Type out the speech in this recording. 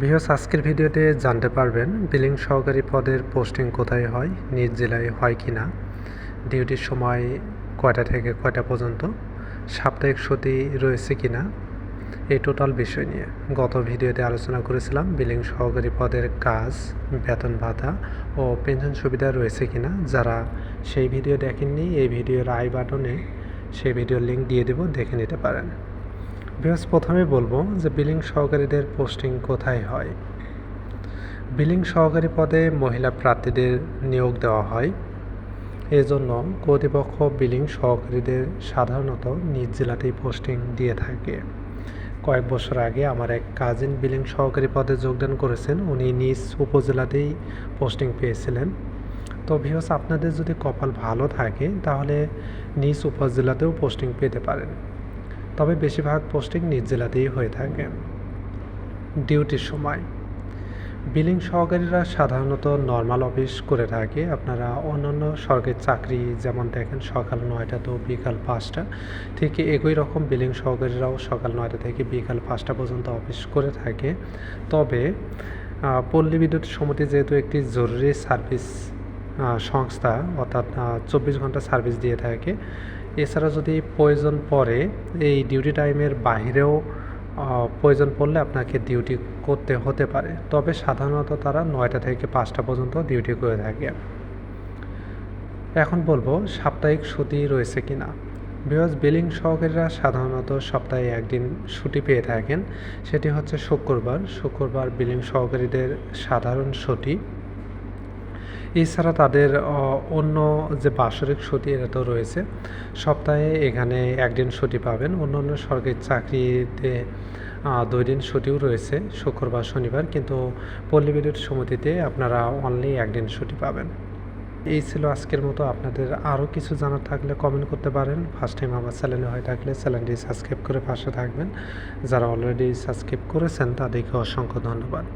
বিহস আজকের ভিডিওতে জানতে পারবেন বিলিং সহকারী পদের পোস্টিং কোথায় হয়, নিজ জেলায় হয় কি না, ডিউটির সময় কয়টা থেকে কয়টা পর্যন্ত, সাপ্তাহিক ছুটি রয়েছে কি না, এই টোটাল বিষয় নিয়ে গত ভিডিওতে আলোচনা করেছিলাম বিলিং সহকারী পদের কাজ, বেতন ভাতা ও পেনশন সুবিধা রয়েছে কি না, যারা সেই ভিডিও দেখেননি, এই ভিডিওর আই বাটনে সেই ভিডিওর লিঙ্ক দিয়ে দেবো, দেখে নিতে পারেন। বিকজ প্রথমে বলব যে বিলিং সহকারীদের পোস্টিং কোথায় হয়? বিলিং সহকারী পদে মহিলা প্রার্থীদের নিয়োগ দেওয়া হয়। এজন্য কর্তৃপক্ষ বিলিং সহকারীদের সাধারণত নিজ জেলাতেই পোস্টিং দিয়ে থাকে। কয়েক বছর আগে আমার এক কাজিন বিলিং সহকারী পদে যোগদান করেছেন। উনি নিজ উপজেলাতেই পোস্টিং পেয়েছিলেন। তো ভিওস আপনাদের যদি কপাল ভালো থাকে, তাহলে নিজ উপজেলাতেও পোস্টিং পেতে পারেন। তবে বেশিরভাগ পোস্টিং নিজ জেলাতেই হয়ে থাকে। ডিউটির সময়। বিলিং সহকারীরা সাধারণত নর্মাল অফিস করে থাকে। আপনারা অন্যান্য সরকারি চাকরি যেমন দেখেন সকাল নয়টা তো বিকাল পাঁচটা। ঠিক একই রকম বিলিং সহকারীরাও সকাল নয়টা থেকে বিকাল পাঁচটা পর্যন্ত অফিস করে থাকে। তবে পল্লী বিদ্যুৎ সমিতি যেহেতু একটি জরুরি সার্ভিস সংস্থা, অর্থাৎ চব্বিশ ঘণ্টা সার্ভিস দিয়ে থাকে এছাড়া যদি প্রয়োজন পড়ে, এই ডিউটি টাইমের বাহিরেও প্রয়োজন পড়লে আপনাকে ডিউটি করতে হতে পারে। তবে সাধারণত তারা নয়টা থেকে পাঁচটা পর্যন্ত ডিউটি করে থাকে। এখন বলব, সাপ্তাহিক ছুটি রয়েছে কি না বিকজ বিলিং সহকারীরা সাধারণত সপ্তাহে একদিন ছুটি পেয়ে থাকেন। সেটি হচ্ছে শুক্রবার। শুক্রবার বিলিং সহকারীদের সাধারণ ছুটি। এছাড়া তাদের অন্য যে বাৎসরিক ছুটি এটা তো রয়েছে, সপ্তাহে এখানে একদিন ছুটি পাবেন। অন্য অন্য সরকারি চাকরিতে দুই দিন ছুটিও রয়েছে শুক্রবার, শনিবার, কিন্তু পল্লী বিদ্যুৎ সমিতিতে আপনারা অনলি একদিন ছুটি পাবেন। এই ছিল আজকের মতো। আপনাদের আরও কিছু জানার থাকলে কমেন্ট করতে পারেন। ফার্স্ট টাইম আমার চ্যানেলে হয়ে থাকলে চ্যানেলটি সাবস্ক্রাইব করে পাশে থাকবেন। যারা অলরেডি সাবস্ক্রাইব করেছেন, তাদেরকে অসংখ্য ধন্যবাদ।